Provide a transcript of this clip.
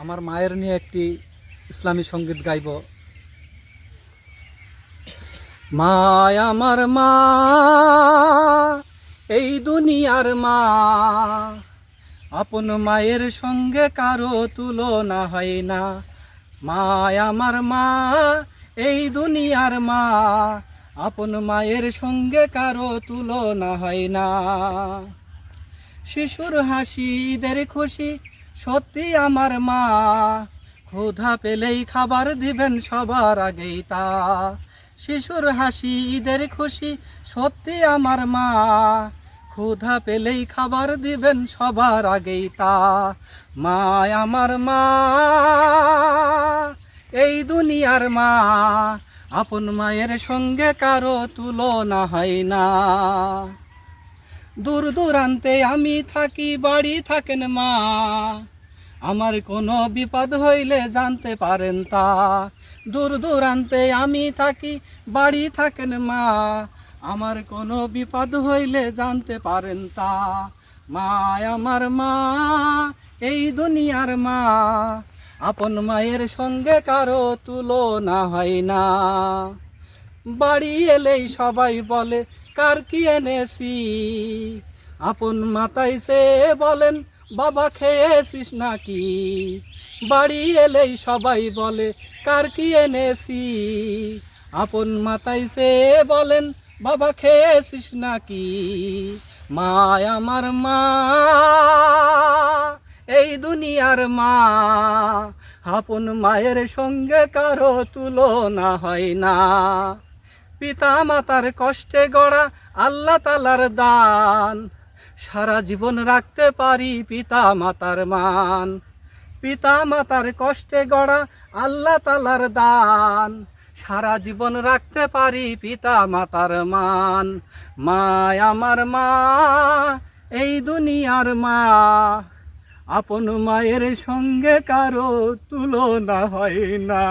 আমার মায়ের নিয়ে একটি ইসলামী সংগীত গাইব। মায় আমার মা, এই দুনিয়ার মা, আপন মায়ের সঙ্গে কারও তুলনা হয় না। মায় আমার মা, এই দুনিয়ার মা, আপন মায়ের সঙ্গে কারও তুলনা হয় না। শিশুর হাসি ঈদের খুশি সত্যি আমার মা, ক্ষুধা পেলেই খাবার দিবেন সবার আগেই তা। শিশুর হাসি, ঈদের খুশি, সত্যি আমার মা, ক্ষুধা পেলেই খাবার দিবেন সবার আগেই তা। মা আমার মা, এই দুনিয়ার মা, আপন মায়ের সঙ্গে কারও তুলনা হয় না। দূর দূরান্তে আমি থাকি, বাড়ি থাকেন মা আমার কোনো বিপদ হইলে জানতে পারেন তা। দূর দূরান্তে আমি থাকি, বাড়ি থাকেন মা। আমার কোনো বিপদ হইলে জানতে পারেন তা। মা আমার মা, এই দুনিয়ার মা। আপন মায়ের সঙ্গে কারও তুলনা হয় না। বাড়ি এলেই সবাই বলে, কার কি এনেছি? আপন মাতাই সে বলেন বাবা খেয়েছিস নাকি? বাড়ি এলেই সবাই বলে, কার কি এনেছি? আপন মাতাই সে বলেন, বাবা খেয়েছিস নাকি? মা, আমার মা, এই দুনিয়ার মা, আপন মায়ের সঙ্গে কারও তুলনা হয় না। পিতা মাতার কষ্টে গড়া আল্লাহ তালার দান সারা জীবন রাখতে পারি পিতা মাতার মান। পিতা মাতার কষ্টে গড়া আল্লাহ তালার দান। সারা জীবন রাখতে পারি পিতা মাতার মান। মা আমার মা, এই দুনিয়ার মা। আপন মায়ের সঙ্গে কারও তুলনা হয় না।